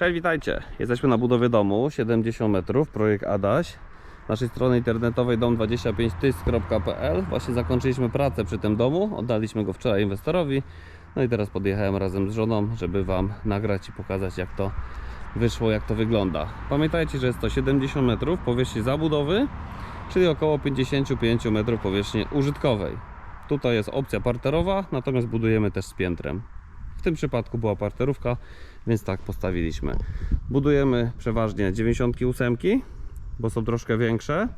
Cześć, witajcie. Jesteśmy na budowie domu 70 metrów, projekt Adaś. Naszej strony internetowej dom25tys.pl Właśnie zakończyliśmy pracę przy tym domu, oddaliśmy go wczoraj inwestorowi. No i teraz podjechałem razem z żoną, żeby Wam nagrać i pokazać jak to wyszło, jak to wygląda. Pamiętajcie, że jest to 70 metrów powierzchni zabudowy, czyli około 55 metrów powierzchni użytkowej. Tutaj jest opcja parterowa, natomiast budujemy też z piętrem. W tym przypadku była parterówka, więc tak postawiliśmy. Budujemy przeważnie 98, bo są troszkę większe.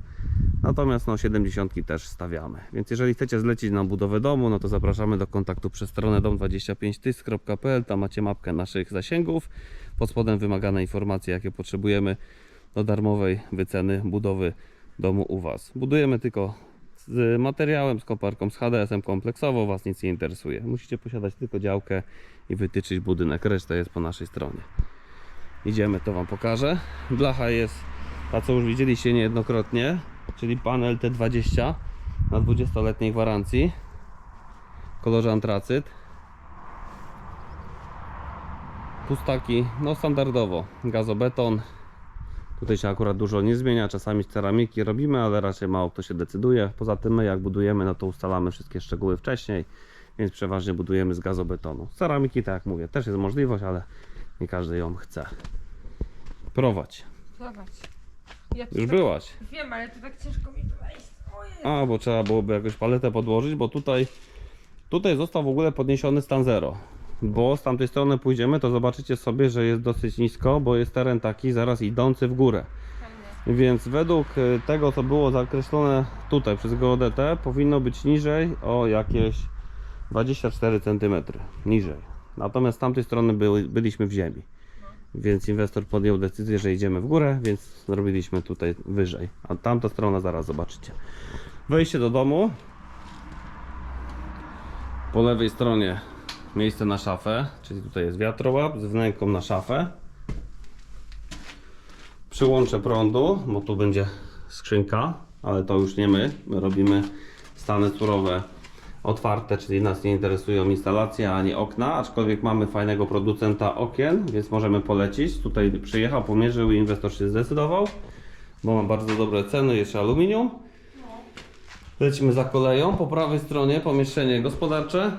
Natomiast no 70 też stawiamy. Więc jeżeli chcecie zlecić nam budowę domu, no to zapraszamy do kontaktu przez stronę dom25tys.pl. Tam macie mapkę naszych zasięgów. Pod spodem wymagane informacje, jakie potrzebujemy do darmowej wyceny budowy domu u Was. Budujemy tylko z materiałem, z koparką, z HDS-em kompleksowo, Was nic nie interesuje. Musicie posiadać tylko działkę i wytyczyć budynek. Reszta jest po naszej stronie. Idziemy, to Wam pokażę. Blacha jest ta, co już widzieliście niejednokrotnie, czyli panel T20 na 20-letniej gwarancji. W kolorze antracyt. Pustaki, no standardowo, gazobeton. Tutaj się akurat dużo nie zmienia, czasami ceramiki robimy, ale raczej mało kto się decyduje. Poza tym my jak budujemy, no to ustalamy wszystkie szczegóły wcześniej, więc przeważnie budujemy z gazobetonu. Ceramiki, tak jak mówię, też jest możliwość, ale nie każdy ją chce. Prowadź. Zobacz. Ja tu Już tak, byłaś. Wiem, ale to tak ciężko mi tu wejść. Ojej. A, bo trzeba byłoby jakąś paletę podłożyć, bo tutaj tutaj został w ogóle podniesiony stan zero. Bo z tamtej strony pójdziemy, to zobaczycie sobie, że jest dosyć nisko, bo jest teren taki zaraz idący w górę. Więc według y, tego, co było zakreślone tutaj przez GODT, powinno być niżej o jakieś 24 cm. Niżej. Natomiast z tamtej strony byliśmy w ziemi. Więc inwestor podjął decyzję, że idziemy w górę, więc zrobiliśmy tutaj wyżej. A tamta strona zaraz zobaczycie. Wejście do domu. Po lewej stronie miejsce na szafę, czyli tutaj jest wiatrołap z wnęką na szafę. Przyłącze prądu, bo tu będzie skrzynka, ale to już nie my. My robimy stany surowe otwarte, czyli nas nie interesują instalacje ani okna, aczkolwiek mamy fajnego producenta okien, więc możemy polecić. Tutaj przyjechał, pomierzył i inwestor się zdecydował, bo ma bardzo dobre ceny, jeszcze aluminium. Lecimy za koleją. Po prawej stronie pomieszczenie gospodarcze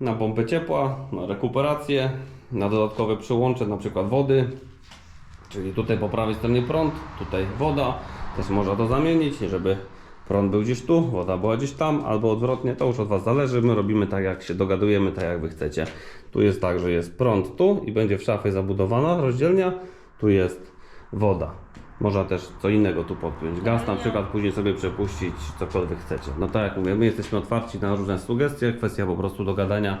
na pompę ciepła, na rekuperację, na dodatkowe przyłącze, na przykład wody. Czyli tutaj po prawej stronie prąd, tutaj woda. Też można to zamienić, żeby prąd był gdzieś tu, woda była gdzieś tam, albo odwrotnie, to już od Was zależy. My robimy tak, jak się dogadujemy, tak jak Wy chcecie. Tu jest tak, że jest prąd tu i będzie w szafie zabudowana rozdzielnia. Tu jest woda. Można też co innego tu podpiąć. Gaz na przykład później sobie przepuścić, cokolwiek chcecie. No tak jak mówię, my jesteśmy otwarci na różne sugestie. Kwestia po prostu dogadania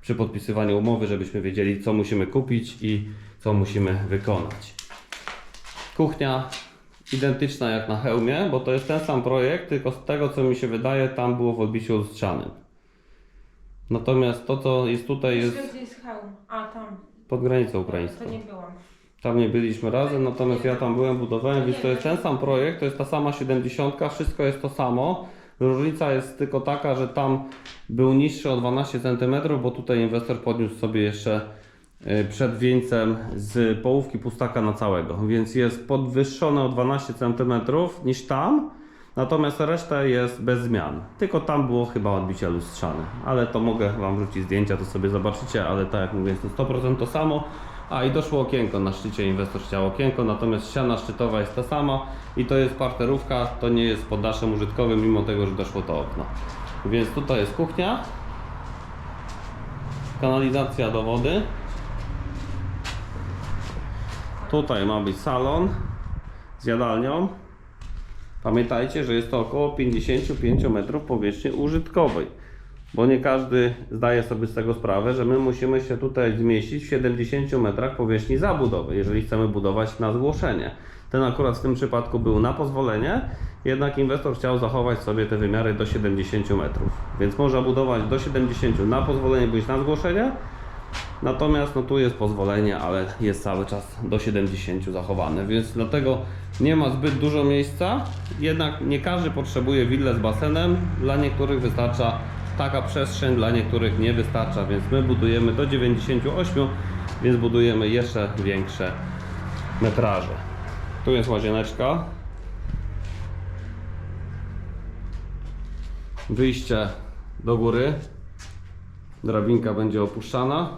przy podpisywaniu umowy, żebyśmy wiedzieli, co musimy kupić i co musimy wykonać. Kuchnia identyczna jak na hełmie, bo to jest ten sam projekt, tylko z tego co mi się wydaje, tam było w odbiciu lustrzanym. Natomiast to co jest tutaj Jest... Gdzie jest hełm? A, tam. pod granicą To ukraińską. nie byłam. Tam nie byliśmy razem, natomiast ja tam byłem, budowałem, więc to jest ten sam projekt, to jest ta sama 70, wszystko jest to samo. Różnica jest tylko taka, że tam był niższy o 12 cm, bo tutaj inwestor podniósł sobie jeszcze y, przed wieńcem z połówki pustaka na całego, więc jest podwyższone o 12 cm niż tam, natomiast reszta jest bez zmian. Tylko tam było chyba odbicie lustrzane, ale to mogę Wam wrzucić zdjęcia, to sobie zobaczycie, ale tak jak mówię, jest to 100% to samo. A i doszło okienko, na szczycie inwestor chciał okienko, natomiast ściana szczytowa jest ta sama i to jest parterówka, to nie jest poddaszem użytkowym, mimo tego, że doszło to okno. Więc tutaj jest kuchnia, kanalizacja do wody. Tutaj ma być salon z jadalnią. Pamiętajcie, że jest to około 55 metrów powierzchni użytkowej, bo nie każdy zdaje sobie z tego sprawę, że my musimy się tutaj zmieścić w 70 metrach powierzchni zabudowy, jeżeli chcemy budować na zgłoszenie. Ten akurat w tym przypadku był na pozwolenie, jednak inwestor chciał zachować sobie te wymiary do 70 metrów, więc można budować do 70 na pozwolenie bądź na zgłoszenie, Natomiast no tu jest pozwolenie, ale jest cały czas do 70 zachowane, więc dlatego nie ma zbyt dużo miejsca. Jednak nie każdy potrzebuje willę z basenem. Dla niektórych wystarcza taka przestrzeń, dla niektórych nie wystarcza, więc my budujemy do 98 więc budujemy jeszcze większe metraże. Tu jest łazieneczka. Wyjście do góry. Drabinka będzie opuszczana.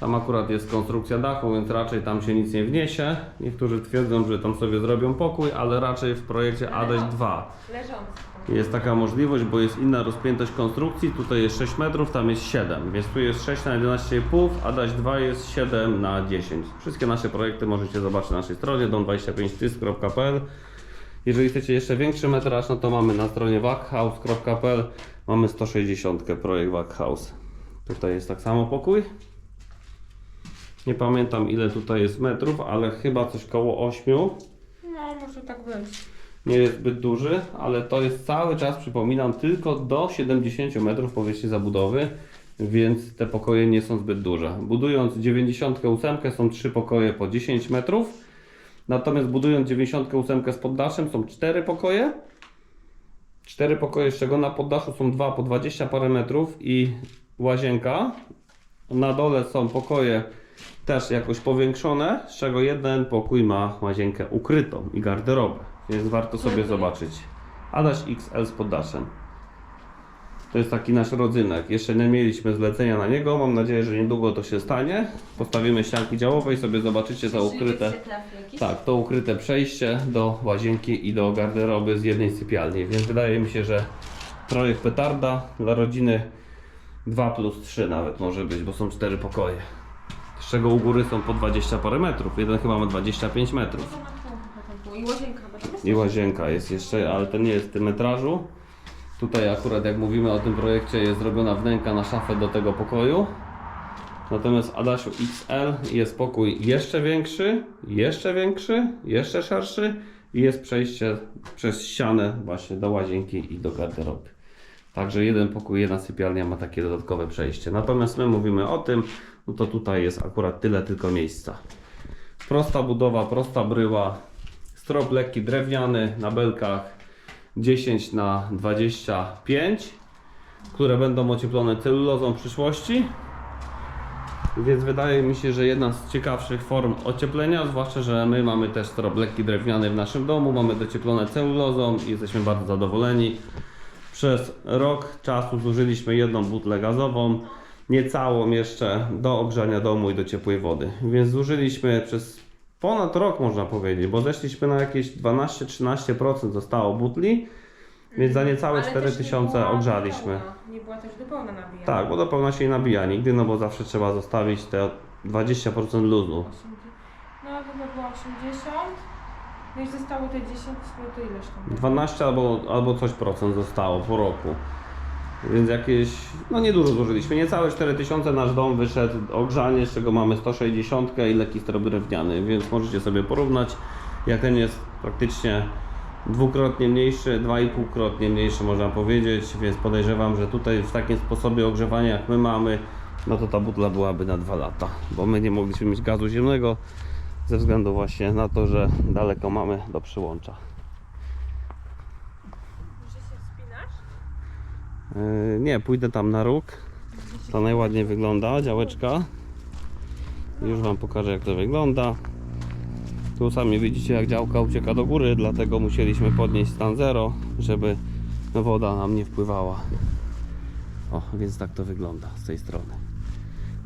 Tam akurat jest konstrukcja dachu, więc raczej tam się nic nie wniesie. Niektórzy twierdzą, że tam sobie zrobią pokój, ale raczej w projekcie ADES 2 Leżący. Jest taka możliwość, bo jest inna rozpiętość konstrukcji. Tutaj jest 6 metrów, tam jest 7, więc tu jest 6 na 11,5, a DAŚ 2 jest 7 na 10. Wszystkie nasze projekty możecie zobaczyć na naszej stronie dom25tys.pl. Jeżeli chcecie jeszcze większy metraż, no to mamy na stronie wackhouse.pl mamy 160 projekt Wackhouse. Tutaj jest tak samo pokój. Nie pamiętam ile tutaj jest metrów, ale chyba coś koło 8. No, może tak być. Nie jest zbyt duży, ale to jest cały czas, przypominam, tylko do 70 metrów powierzchni zabudowy, więc te pokoje nie są zbyt duże. Budując 98 są trzy pokoje po 10 metrów, natomiast budując 98 z poddaszem są cztery pokoje. Cztery pokoje, z czego na poddaszu są dwa po 20 parę metrów i łazienka. Na dole są pokoje też jakoś powiększone, z czego jeden pokój ma łazienkę ukrytą i garderobę, więc warto sobie Dziękuję. zobaczyć. Adaś XL z poddaszem. To jest taki nasz rodzynek. Jeszcze nie mieliśmy zlecenia na niego. Mam nadzieję, że niedługo to się stanie. Postawimy ścianki działowe i sobie zobaczycie to ukryte. Tak, to ukryte przejście do łazienki i do garderoby z jednej sypialni. Więc wydaje mi się, że projekt petarda dla rodziny 2 plus 3 nawet może być, bo są cztery pokoje. Z czego u góry są po 20 parę metrów. Jeden chyba ma 25 metrów. I łazienka, bo tam jest I łazienka jest jeszcze, ale to nie jest w tym metrażu. Tutaj akurat jak mówimy o tym projekcie jest zrobiona wnęka na szafę do tego pokoju. Natomiast w Adasiu XL jest pokój jeszcze większy, jeszcze większy, jeszcze szerszy i jest przejście przez ścianę właśnie do łazienki i do garderoby. Także jeden pokój, jedna sypialnia ma takie dodatkowe przejście. Natomiast my mówimy o tym, no to tutaj jest akurat tyle tylko miejsca. Prosta budowa, prosta bryła, strop lekki drewniany na belkach 10 na 25 które będą ocieplone celulozą w przyszłości więc wydaje mi się, że jedna z ciekawszych form ocieplenia, zwłaszcza, że my mamy też strop lekki drewniany w naszym domu, mamy docieplone celulozą i jesteśmy bardzo zadowoleni. Przez rok czasu zużyliśmy jedną butlę gazową, niecałą jeszcze do ogrzania domu i do ciepłej wody. Więc zużyliśmy przez ponad rok można powiedzieć, bo zeszliśmy na jakieś 12-13% zostało butli, więc za niecałe Ale też nie 4000 była ogrzaliśmy. do pełna. Nie była też do pełna nabijana. Tak, bo do pełna się nie nabija nigdy, no bo zawsze trzeba zostawić te 20% luzu. 80. No, chyba była 80. No i zostało te 10, no to ileś tam. 12 albo, albo coś procent zostało po roku. Więc jakieś, no niedużo zużyliśmy. Niecałe 4000 nasz dom wyszedł ogrzanie, z czego mamy 160 i strop drewniany, więc możecie sobie porównać. Jak ten jest praktycznie dwukrotnie mniejszy, dwa i półkrotnie mniejszy można powiedzieć, więc podejrzewam, że tutaj w takim sposobie ogrzewania jak my mamy, no to ta butla byłaby na dwa lata, bo my nie mogliśmy mieć gazu ziemnego ze względu właśnie na to, że daleko mamy do przyłącza. Że się wspinasz? Yy, nie, pójdę tam na róg. To najładniej wygląda, działeczka. Już Wam pokażę jak to wygląda. Tu sami widzicie jak działka ucieka do góry, dlatego musieliśmy podnieść stan 0, żeby woda nam nie wpływała. O, więc tak to wygląda z tej strony.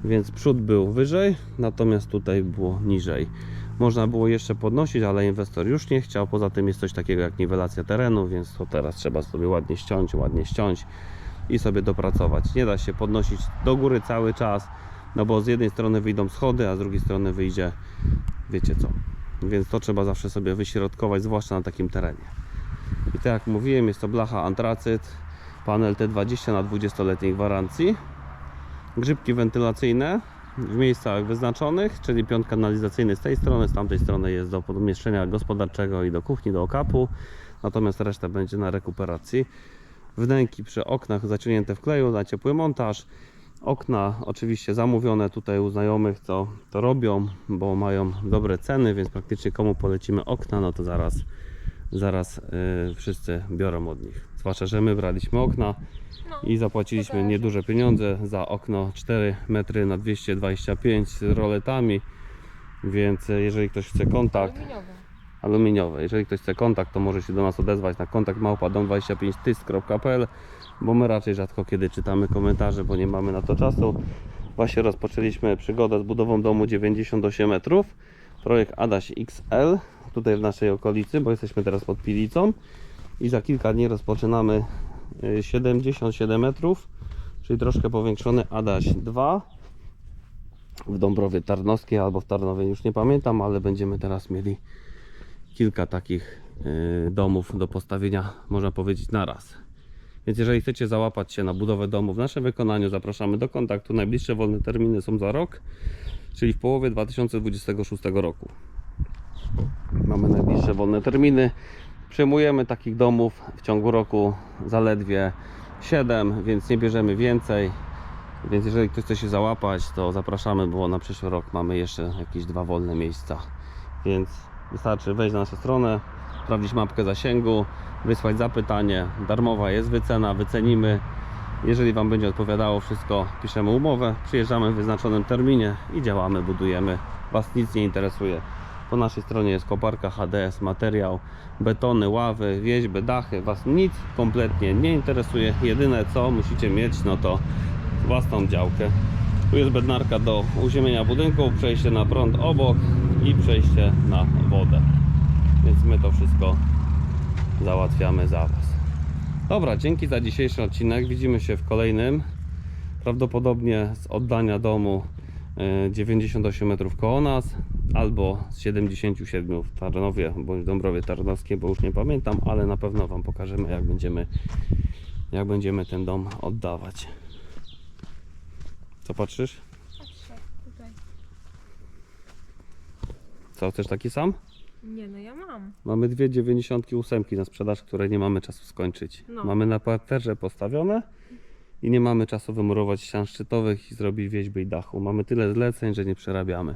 Więc przód był wyżej, natomiast tutaj było niżej. Można było jeszcze podnosić, ale inwestor już nie chciał. Poza tym jest coś takiego jak niwelacja terenu, więc to teraz trzeba sobie ładnie ściąć, ładnie ściąć i sobie dopracować. Nie da się podnosić do góry cały czas, no bo z jednej strony wyjdą schody, a z drugiej strony wyjdzie wiecie co. Więc to trzeba zawsze sobie wyśrodkować, zwłaszcza na takim terenie. I tak jak mówiłem, jest to blacha antracyt, panel T20 na 20-letniej gwarancji, grzybki wentylacyjne w miejscach wyznaczonych, czyli piąt kanalizacyjny z tej strony, z tamtej strony jest do pomieszczenia gospodarczego i do kuchni, do okapu, natomiast reszta będzie na rekuperacji. Wnęki przy oknach zaciągnięte w kleju na ciepły montaż. Okna oczywiście zamówione tutaj u znajomych, co to robią, bo mają dobre ceny, więc praktycznie komu polecimy okna, no to zaraz, zaraz yy, wszyscy biorą od nich. Zwłaszcza, że my braliśmy okna No. i zapłaciliśmy nieduże pieniądze za okno 4 metry na 225 z roletami. Więc e, jeżeli ktoś chce kontakt, Aluminiowe. aluminiowe. Jeżeli ktoś chce kontakt, to może się do nas odezwać na kontakt małpa25tysk.pl, bo my raczej rzadko kiedy czytamy komentarze, bo nie mamy na to czasu. Właśnie rozpoczęliśmy przygodę z budową domu 98 metrów. Projekt Adaś XL, tutaj w naszej okolicy, bo jesteśmy teraz pod Pilicą. I za kilka dni rozpoczynamy y, 77 metrów, czyli troszkę powiększony Adaś 2 w Dąbrowie Tarnowskiej albo w Tarnowie, już nie pamiętam, ale będziemy teraz mieli kilka takich y, domów do postawienia, można powiedzieć, na raz. Więc jeżeli chcecie załapać się na budowę domu w naszym wykonaniu, zapraszamy do kontaktu. Najbliższe wolne terminy są za rok, czyli w połowie 2026 roku. Mamy najbliższe wolne terminy. Przyjmujemy takich domów w ciągu roku zaledwie 7, więc nie bierzemy więcej. Więc jeżeli ktoś chce się załapać, to zapraszamy, bo na przyszły rok mamy jeszcze jakieś dwa wolne miejsca. Więc wystarczy wejść na naszą stronę, sprawdzić mapkę zasięgu, wysłać zapytanie. Darmowa jest wycena, wycenimy. Jeżeli Wam będzie odpowiadało wszystko, piszemy umowę, przyjeżdżamy w wyznaczonym terminie i działamy, budujemy. Was nic nie interesuje. Po naszej stronie jest koparka HDS, materiał, betony, ławy, wieźby, dachy. Was nic kompletnie nie interesuje. Jedyne co musicie mieć, no to własną działkę. Tu jest bednarka do uziemienia budynku, przejście na prąd obok i przejście na wodę. Więc my to wszystko załatwiamy za Was. Dobra, dzięki za dzisiejszy odcinek. Widzimy się w kolejnym. Prawdopodobnie z oddania domu e, 98 metrów koło nas, albo z 77 w Tarnowie bądź Dąbrowie Tarnowskiej, bo już nie pamiętam, ale na pewno Wam pokażemy jak będziemy, jak będziemy ten dom oddawać. Co patrzysz? Patrzcie, tutaj. Co, chcesz taki sam? Nie no, ja mam. Mamy dwie 98 na sprzedaż, które nie mamy czasu skończyć. No. Mamy na parterze postawione i nie mamy czasu wymurować ścian szczytowych i zrobić wieźby i dachu. Mamy tyle zleceń, że nie przerabiamy.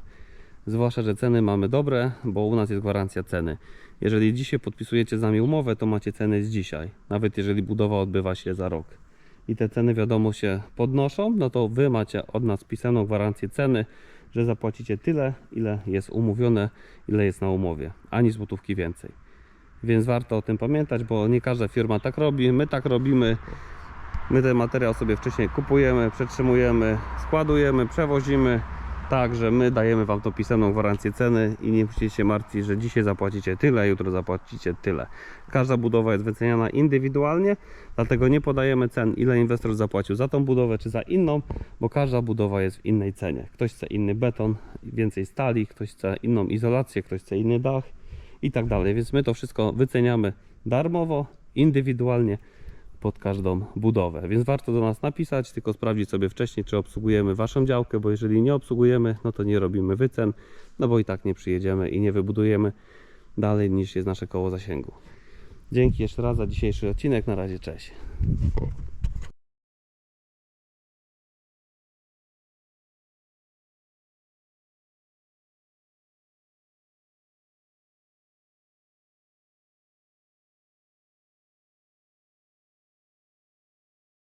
Zwłaszcza, że ceny mamy dobre, bo u nas jest gwarancja ceny. Jeżeli dzisiaj podpisujecie z nami umowę, to macie ceny z dzisiaj, nawet jeżeli budowa odbywa się za rok. I te ceny wiadomo się podnoszą, no to wy macie od nas pisaną gwarancję ceny, że zapłacicie tyle, ile jest umówione, ile jest na umowie, ani złotówki więcej. Więc warto o tym pamiętać, bo nie każda firma tak robi. My tak robimy. My ten materiał sobie wcześniej kupujemy, przetrzymujemy, składujemy, przewozimy. Także my dajemy Wam tą pisemną gwarancję ceny i nie musicie się martwić, że dzisiaj zapłacicie tyle, jutro zapłacicie tyle. Każda budowa jest wyceniana indywidualnie, dlatego nie podajemy cen, ile inwestor zapłacił za tą budowę czy za inną, bo każda budowa jest w innej cenie. Ktoś chce inny beton, więcej stali, ktoś chce inną izolację, ktoś chce inny dach i tak dalej. Więc my to wszystko wyceniamy darmowo, indywidualnie pod każdą budowę. Więc warto do nas napisać, tylko sprawdzić sobie wcześniej, czy obsługujemy Waszą działkę, bo jeżeli nie obsługujemy, no to nie robimy wycen, no bo i tak nie przyjedziemy i nie wybudujemy dalej niż jest nasze koło zasięgu. Dzięki jeszcze raz za dzisiejszy odcinek. Na razie, cześć.